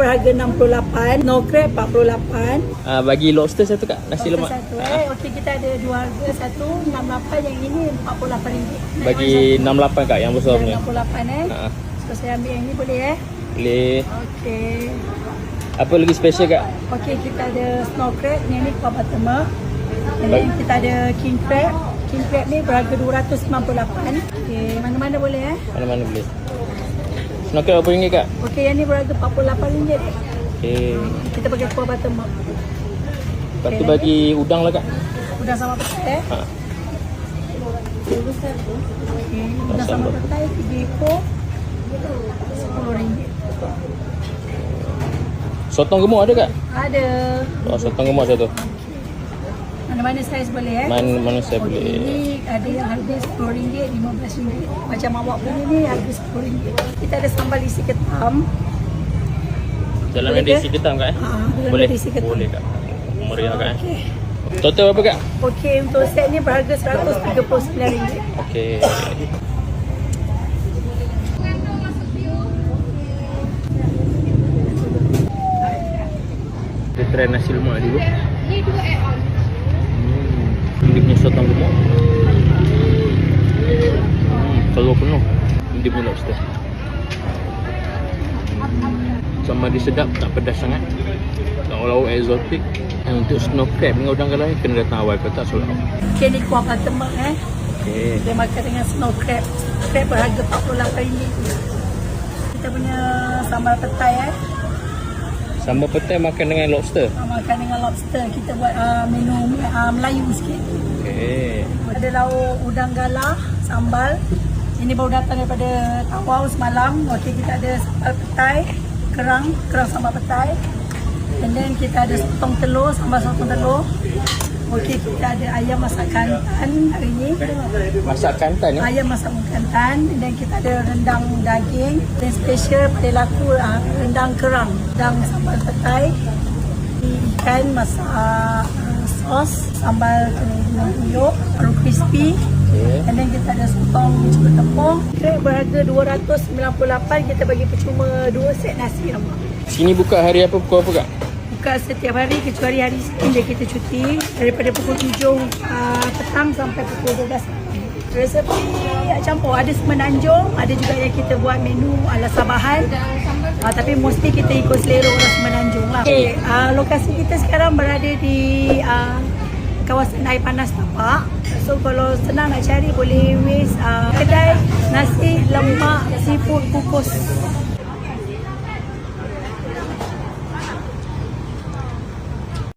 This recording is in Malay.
berharga 68, snow crab 48. Ah, bagi lobster satu kak, nasi Okey, lemak. Satu Ah, eh. Okey kita ada dua harga. Satu 68 yang ini 48 ringgit. bagi 68 kak yang besar punya. 68 eh. Ah, So saya ambil yang ni boleh eh. boleh. Okey. Apa lagi special kak? Okey kita ada snow crab yang ni kuah buttermilk. And then kita ada king crab. King crab ni berharga 298. Okey, mana-mana boleh eh. Mana-mana boleh. Snorkel berapa ringgit kak? Okey, yang ni berharga 48 ringgit. Okay. Kita pakai kuah buttermilk. Lepas tu bagi udang lah kak. Udang sama petai eh. Ha. Okey, udang sama petai 3 ekor. 10 ringgit. Sotong gemuk ada kak? Ada. Oh, sotong gemuk satu. Mana-mana saiz boleh eh. Mana mana saya Okey, boleh. Ini ada yang harga RM10, RM15. Macam awak punya ni harga RM10. Kita ada sambal isi ketam. Jalan Boleh ada isi ketam kak eh? Ha, dalam Boleh. isi ketam. Boleh kak. Meriah kak eh. Okey. Total berapa kak? Okey, untuk set ni berharga RM139. Okey. Kita try nasi lemak dulu. Hmm. Dia punya lobster. Sama dia sedap, tak pedas sangat. Lauk-lauk exotic. Dan untuk snow crab dengan udang galah kena datang awal kalau tak sold out. Okey, ni kuah buttermilk eh. Okay. Kita makan dengan snow crab. Crab berharga RM48. Kita punya sambal petai eh. Sambal petai makan dengan lobster. Ah, Makan dengan lobster. Kita buat uh, menu uh, Melayu sikit. Okay. Ada lauk udang galah, sambal. Ini baru datang daripada Tawau semalam. Okey, kita ada sambal petai, kerang, kerang sambal petai. And then kita ada sotong telur, sambal sotong telur. Okey, kita ada ayam masak kantan hari ni. Masak kantan ya? Ayam masak kantan. And then kita ada rendang daging. Dan special pada laku uh, rendang kerang. Rendang sambal petai. Ikan masak uh, sos, sambal kena buyuk, baru crispy. Sotong cuba tepung. Krek berharga 298, kita bagi percuma 2 set nasi lemak. Sini buka hari apa pukul apa kak? Buka setiap hari kecuali hari Isnin dia kita cuti daripada pukul 7 uh, petang sampai pukul 12 malam. Resepi campur ada semenanjung, ada juga yang kita buat menu ala Sabahan. Uh, tapi mostly kita ikut selera orang semenanjung lah. Okay, uh, lokasi kita sekarang berada di uh, kawasan air panas tapak. So kalau senang nak cari boleh wis uh, kedai nasi lemak seafood kukus